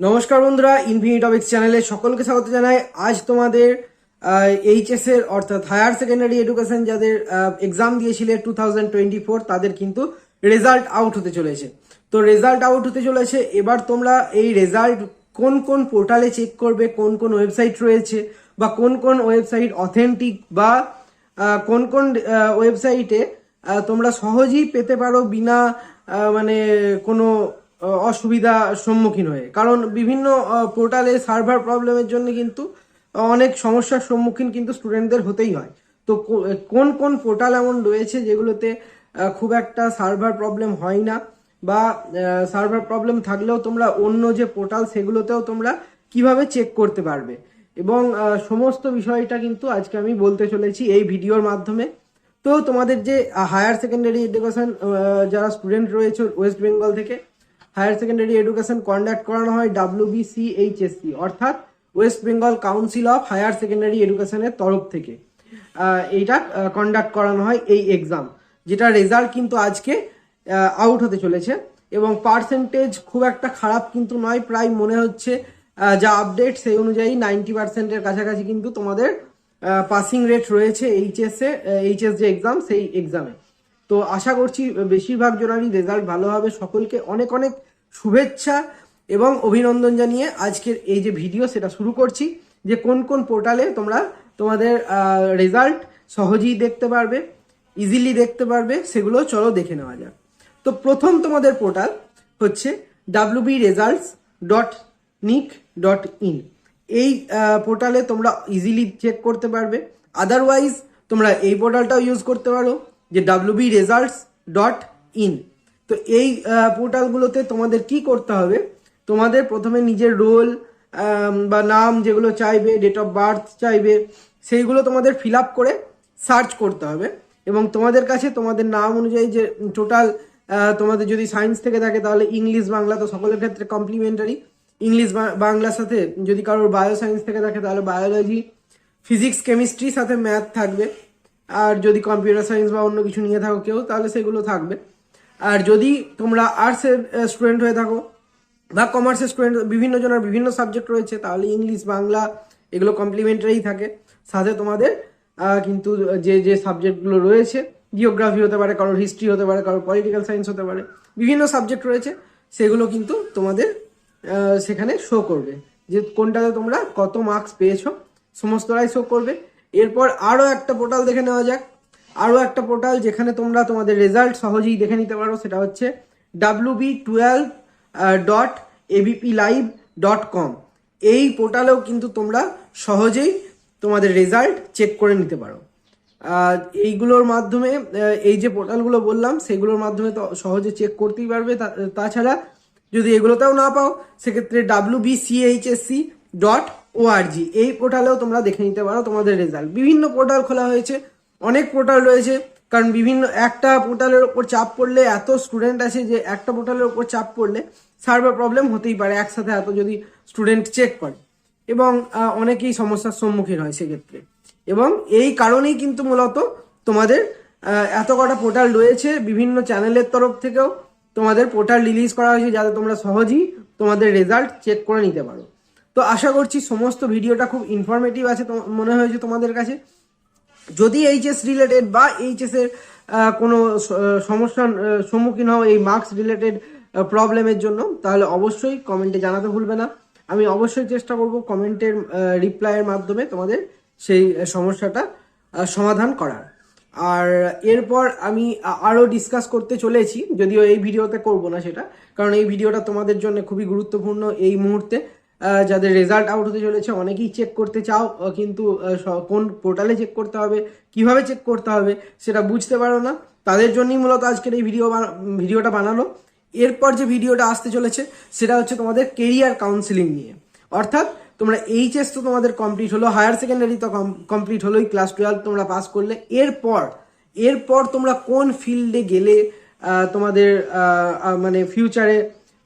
নমস্কার বন্ধুরা ইনফিনিট অবিক্স চ্যানেলে সকলকে স্বাগত জানাই। আজ তোমাদের এইচএস এর অর্থাৎ হায়ার সেকেন্ডারি এডুকেশন যাদের এক্সাম দিয়েছিলে টু থাউজেন্ড টোয়েন্টি ফোর তাদের কিন্তু রেজাল্ট আউট হতে চলেছে। তো রেজাল্ট আউট হতে চলেছে। এবার তোমরা এই রেজাল্ট কোন কোন পোর্টালে চেক করবে, কোন কোন ওয়েবসাইট রয়েছে, বা কোন কোন ওয়েবসাইট অথেন্টিক বা কোন কোন ওয়েবসাইটে তোমরা সহজেই পেতে পারো বিনা মানে কোনো অসুবিধা সম্মুখীন হয়ে। কারণ বিভিন্ন পোর্টালে সার্ভার প্রবলেমের জন্য কিন্তু অনেক সমস্যার সম্মুখীন কিন্তু স্টুডেন্টদের হতেই হয়। তো কোন কোন পোর্টাল এমন রয়েছে যেগুলোতে খুব একটা সার্ভার প্রবলেম হয় না? বা সার্ভার প্রবলেম থাকলেও তোমরা অন্য যে পোর্টাল সেগুলোতেও তোমরা কীভাবে চেক করতে পারবে? এবং সমস্ত বিষয়টা কিন্তু আজকে আমি বলতে চলেছি এই ভিডিওর মাধ্যমে। তো তোমাদের যে হায়ার সেকেন্ডারি এডুকেশন যারা স্টুডেন্ট রয়েছে ওয়েস্ট বেঙ্গল থেকে হায়ার সেকেন্ডারি এডুকেশন কন্ডাক্ট করানো হয় ডাব্লিউবিসিএইচএসসি অর্থাৎ West Bengal council of higher secondary এডুকেশনের তরফ থেকে। এইটা কন্ডাক্ট করানো হয় এই এক্সাম যেটা রেজাল্ট কিন্তু আজকে আউট হতে চলেছে এবং পার্সেন্টেজ খুব একটা খারাপ কিন্তু নয়, প্রায় মনে হচ্ছে যা আপডেট সেই অনুযায়ী নাইনটি পার্সেন্টের কাছাকাছি কিন্তু তোমাদের পাসিং রেট রয়েছে এইচএস এ এইচএস যে এক্সাম সেই এক্সামে তো আশা করছি, বেশিরভাগ জনারই রেজাল্ট ভালো হবে। সকলকে অনেক অনেক শুভেচ্ছা এবং অভিনন্দন জানিয়ে আজকের এই যে ভিডিও সেটা শুরু করছি, যে কোন কোন পোর্টালে তোমরা তোমাদের রেজাল্ট সহজেই দেখতে পারবে ইজিলি দেখতে পারবে, সেগুলো চলো দেখে নেওয়া যাক। তো প্রথম তোমাদের পোর্টাল হচ্ছে WB results dot nic dot in এই পোর্টালে তোমরা ইজিলি চেক করতে পারবে। আদারওয়াইজ তোমরা এই পোর্টালটাও ইউজ করতে পারো, যে ডাব্লিউবি রেজাল্টস ডট ইন তো এই পোর্টালগুলোতে তোমাদের কি করতে হবে? তোমাদের প্রথমে নিজের রোল বা নাম যেগুলো চাইবে ডেট অফ বার্থ চাইবে, সেইগুলো তোমাদের ফিল আপ করে সার্চ করতে হবে। এবং তোমাদের কাছে তোমাদের নাম অনুযায়ী যে টোটাল তোমাদের যদি সায়েন্স থেকে থাকে তাহলে ইংলিশ বাংলা তো সকলের ক্ষেত্রে কমপ্লিমেন্টারি ইংলিশ বাংলার সাথে যদি কারোর বায়ো সায়েন্স থেকে থাকে তাহলে বায়োলজি ফিজিক্স কেমিস্ট্রি সাথে ম্যাথ থাকবে। আর যদি কম্পিউটার সায়েন্স বা অন্য কিছু নিয়ে থাকো কেউ, তাহলে সেগুলো থাকবে। আর যদি তোমরা আর্টসের স্টুডেন্ট হয়ে থাকো বা কমার্সের স্টুডেন্ট বিভিন্ন জনের বিভিন্ন সাবজেক্ট রয়েছে, তাহলে ইংলিশ বাংলা এগুলো কমপ্লিমেন্টারি থাকে। সাথে তোমাদের কিন্তু যে যে সাবজেক্টগুলো রয়েছে জিওগ্রাফি হতে পারে, কারোর হিস্ট্রি হতে পারে, কারোর পলিটিক্যাল সায়েন্স হতে পারে, বিভিন্ন সাবজেক্ট রয়েছে, সেগুলো কিন্তু তোমাদের সেখানে শো করবে। যে কোনটাতে তোমরা কত মার্কস পেয়েছ, সমস্তটাই শো করবে। এরপর আরও একটা পোর্টাল দেখে নেওয়া যাক। আরও একটা পোর্টাল যেখানে তোমরা তোমাদের রেজাল্ট সহজেই দেখে নিতে পারো, সেটা হচ্ছে W B twelve dot ABP live dot com এই পোর্টালেও কিন্তু তোমরা সহজেই তোমাদের রেজাল্ট চেক করে নিতে পারো। এইগুলোর মাধ্যমে এই যে পোর্টালগুলো বললাম, সেগুলোর মাধ্যমে তো সহজে চেক করতেই পারবে। তাছাড়া যদি এগুলোতেও না পাও, সেক্ষেত্রে W B CHSC dot ORG এই পোর্টালেও তোমরা দেখে নিতে পারো তোমাদের রেজাল্ট বিভিন্ন পোর্টাল খোলা হয়েছে। অনেক পোর্টাল রয়েছে। কারণ বিভিন্ন, একটা পোর্টালের ওপর চাপ পড়লে এত স্টুডেন্ট আছে যে একটা পোর্টালের ওপর চাপ পড়লে সার্ভার প্রবলেম হতেই পারে একসাথে এত যদি স্টুডেন্ট চেক করে। এবং অনেকেই সমস্যার সম্মুখীন হয় সেক্ষেত্রে। এবং এই কারণেই কিন্তু মূলত তোমাদের এত কটা পোর্টাল রয়েছে বিভিন্ন চ্যানেলের তরফ থেকেও তোমাদের পোর্টাল রিলিজ করা হয়েছে যাতে তোমরা সহজেই তোমাদের রেজাল্ট চেক করে নিতে পারো। তো আশা করছি সমস্ত ভিডিওটা খুব ইনফরমেটিভ আছে মনে হয়েছে তোমাদের কাছে। যদি এইচএস রিলেটেড বা এইচএস এর আহ, কোনো সমস্যার সম্মুখীন হও এই মার্কস রিলেটেড প্রবলেমের জন্য তাহলে অবশ্যই কমেন্টে জানাতে ভুলবে না। আমি অবশ্যই চেষ্টা করব কমেন্টের রিপ্লাইয়ের মাধ্যমে তোমাদের সেই সমস্যাটা সমাধান করার। আর এরপর আমি আ- আরও ডিসকাস করতে চলেছি যদিও এই ভিডিওতে করব না সেটা কারণ এই ভিডিওটা তোমাদের জন্য খুবই গুরুত্বপূর্ণ এই মুহূর্তে। যাদের রেজাল্ট আউট হতে চলেছে, অনেকেই চেক করতে চাও কিন্তু কোন পোর্টালে চেক করতে হবে, কীভাবে চেক করতে হবে, সেটা বুঝতে পারো না। তাদের জন্যই মূলত আজকের এই ভিডিও ভিডিওটা বানানো। এরপর যে ভিডিওটা আসতে চলেছে, সেটা হচ্ছে তোমাদের কেরিয়ার কাউন্সিলিং নিয়ে। অর্থাৎ, তোমরা এইচএস তো তোমাদের কমপ্লিট হলো হায়ার সেকেন্ডারি তো কমপ্লিট হলোই ক্লাস টুয়েলভ তোমরা পাস করলে। এরপর এরপর তোমরা কোন ফিল্ডে গেলে তোমাদের মানে ফিউচারে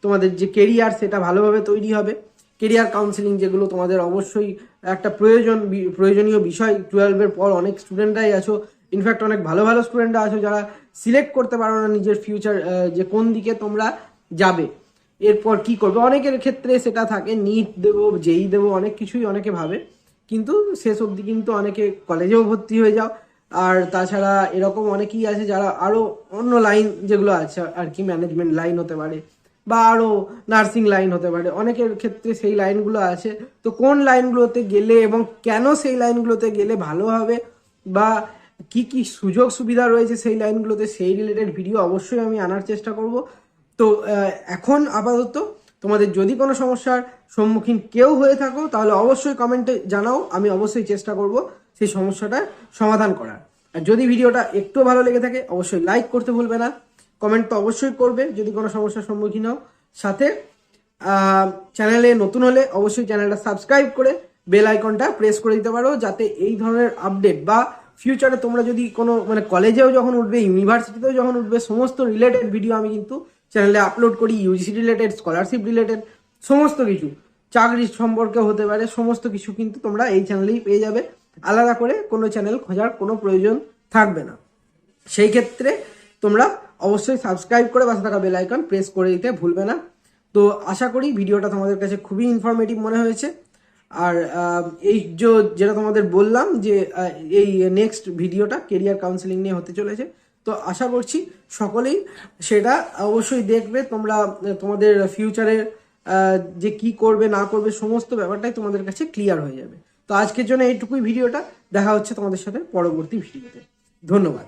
তোমাদের যে কেরিয়ার সেটা ভালোভাবে তৈরি হবে। কেরিয়ার কাউন্সিলিং যেগুলো তোমাদের অবশ্যই একটা প্রয়োজন প্রয়োজনীয় বিষয়। টুয়েলভের পর অনেক স্টুডেন্টরাই আছো। ইনফ্যাক্ট অনেক ভালো ভালো স্টুডেন্টরা আছো যারা সিলেক্ট করতে পারো না নিজের ফিউচার যে কোন দিকে তোমরা যাবে। এরপর কি করবে? অনেকের ক্ষেত্রে সেটা থাকে নিট দেবো, যেই দেবো, অনেক কিছুই অনেকে ভাবে। কিন্তু শেষ অবধি কিন্তু অনেকে কলেজেও ভর্তি হয়ে যাও। আর তাছাড়া এরকম অনেকেই আছে যারা আরও অন্য লাইন যেগুলো আছে, আর কি ম্যানেজমেন্ট লাইন হতে পারে। বা আরও নার্সিং লাইন হতে পারে। অনেকের ক্ষেত্রে সেই লাইনগুলো আছে। তো কোন লাইনগুলোতে গেলে এবং কেন সেই লাইনগুলোতে গেলে ভালো হবে বা কি কি সুযোগ সুবিধা রয়েছে সেই লাইনগুলোতে সেই রিলেটেড ভিডিও অবশ্যই আমি আনার চেষ্টা করব। তো এখন আপাতত তোমাদের যদি কোনো সমস্যার সম্মুখীন কেউ হয়ে থাকো, তাহলে অবশ্যই কমেন্টে জানাও। আমি অবশ্যই চেষ্টা করব সেই সমস্যাটার সমাধান করার। আর যদি ভিডিওটা একটু ভালো লেগে থাকে, অবশ্যই লাইক করতে ভুলবে না। কমেন্ট তো অবশ্যই করবে, যদি কোনো সমস্যার সম্মুখীন হও। সাথে চ্যানেলে নতুন হলে অবশ্যই চ্যানেলটা সাবস্ক্রাইব করে বেল আইকনটা প্রেস করে দিতে পারো, যাতে এই ধরনের আপডেট বা ফিউচারে তোমরা যদি কোনো মানে কলেজেও যখন উঠবে ইউনিভার্সিটিতেও যখন উঠবে, সমস্ত রিলেটেড ভিডিও আমি কিন্তু চ্যানেলে আপলোড করি ইউজিসি রিলেটেড স্কলারশিপ রিলেটেড সমস্ত কিছু। চাকরি সম্পর্কে হতে পারে, সমস্ত কিছু কিন্তু তোমরা এই চ্যানেলেই পেয়ে যাবে। আলাদা করে কোনো চ্যানেল খোঁজার কোনো প্রয়োজন থাকবে না। সেই ক্ষেত্রে তোমরা অবশ্যই সাবস্ক্রাইব করে পাশে থাকা বেল আইকন প্রেস করে দিতে ভুলবে না। তো আশা করি ভিডিওটা তোমাদের কাছে খুবই ইনফরমেটিভ মনে হয়েছে। আর এই যে, যেটা তোমাদের বললাম যে এই নেক্সট ভিডিওটা কেরিয়ার কাউন্সেলিং নিয়ে হতে চলেছে। তো আশা করছি সকলেই সেটা অবশ্যই দেখবে। তোমরা, তোমাদের ফিউচারের যে কি করবে, না করবে, সমস্ত ব্যাপারটাই তোমাদের কাছে ক্লিয়ার হয়ে যাবে। তো আজকের জন্য এইটুকুই ভিডিওটা। দেখা হচ্ছে তোমাদের সাথে পরবর্তী ভিডিওতে। ধন্যবাদ।